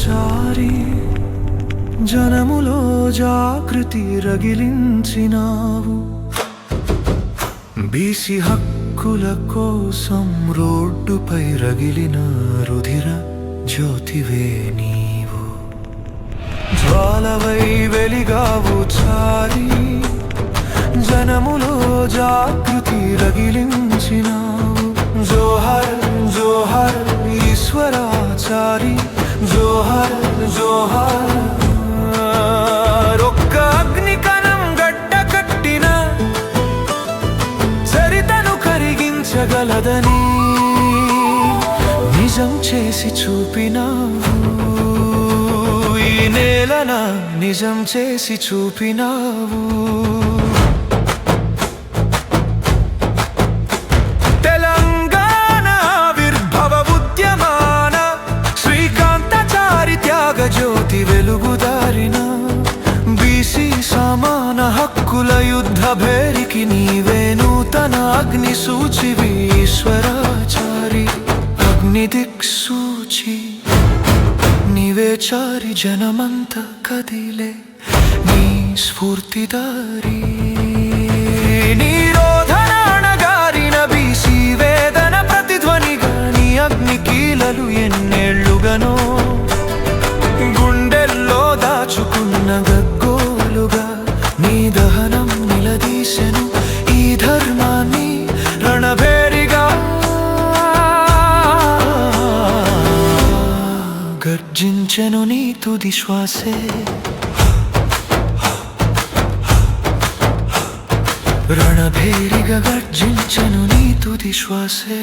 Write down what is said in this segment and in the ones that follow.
వెలిగావు జనములో జాగృతి రగిలించినావు. BC హక్కుల కోసం రోడ్డుపై రగిలిన రుధిర జ్యోతివే నీవు. జ్వాలవై వెలిగావు చారి జనములో జాగృతి రగిలించినావు. జోహర్ జోహర్ ఈశ్వరాచారి జోహర్ జోహర్. ఒక్క అగ్ని కణం గడ్డ కట్టిన చరితను కరిగించగలదని నిజం చేసి చూపినావు ఈ నేలన నిజం చేసి చూపినావు. హక్కుల యుద్ధ భేరికి నీవే నూతన అగ్ని సూచివి ఈశ్వరాచారి అగ్ని దిక్సూచి నీవే చారి జనమంత కదిలే నీ స్ఫూర్తిదారి. నీ തുതി ശ്വാസേ രണഭേരിക ഗർജിഞ്ചനു നീ തുതി ശ്വാസേ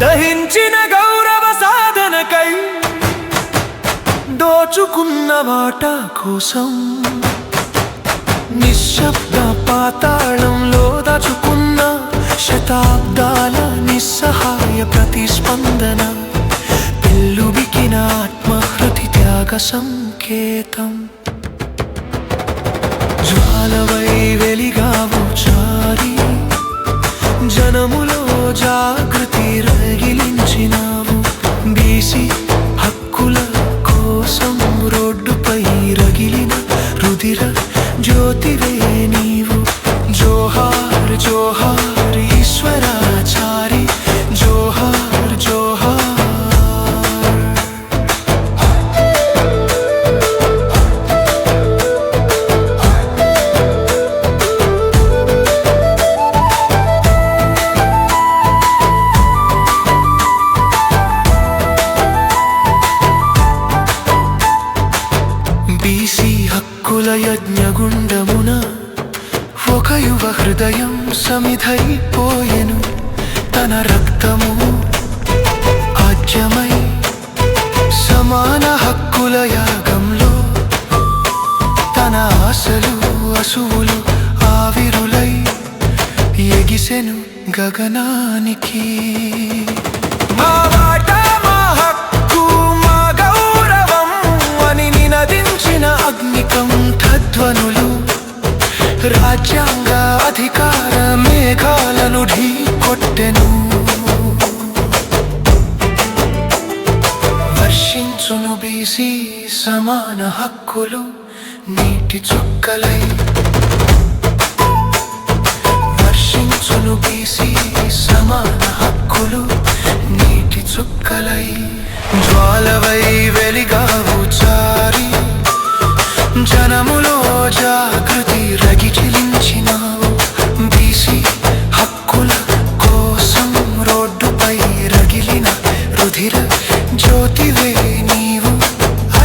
దహించిన గౌరవ సాధనకై దోచుకున్న మాట కోసం నిశ్శబ్ద పాతాళంలో దాచుకున్న శతాబ్దాల నిస్సహాయ ప్రతిస్పందన పెళ్ళుబికిన ఆత్మహృతి త్యాగ సంకేతం. జ్వాలవై వెలిగావు చారి జనములో జాగృతి హక్కుల యజ్ఞగుండమున ఒక యువ హృదయం సమిధైపోయెను తన రక్తము. ఆజ్యమై సమాన హక్కుల యాగంలో తన ఆశలు అసువులు ఆవిరులై ఎగిసెను గగనానికి. మా పుట్టెను వర్షించును బీసీ సమాన హక్కులు నీటి చుక్కలై. వర్షించును బీసీ సమాన హక్కులు నీటి చుక్కలై. జ్వాలవై వెలిగావు చారి. జనములో జాగృతి రగిచిలింది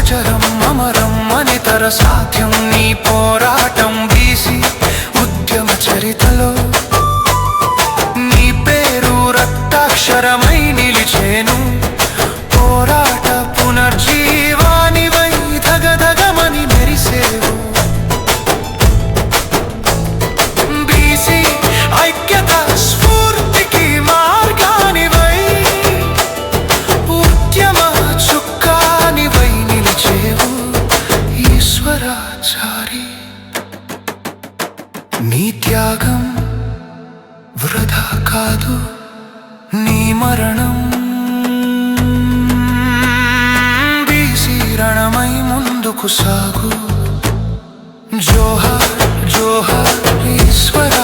అచరం అమరం అనితర సాధ్యం నీ పోరాటం బీసి ఉద్యమ చరితలో. నీ పేరు రక్తాక్షరమై నిలిచేను. పోరాట పునర్జీవ నీ త్యాగం వృధా కాదు నీ మరణం. బీసీరణమై ముందుకు సాగు. జోహా జోహా ఈశ్వర.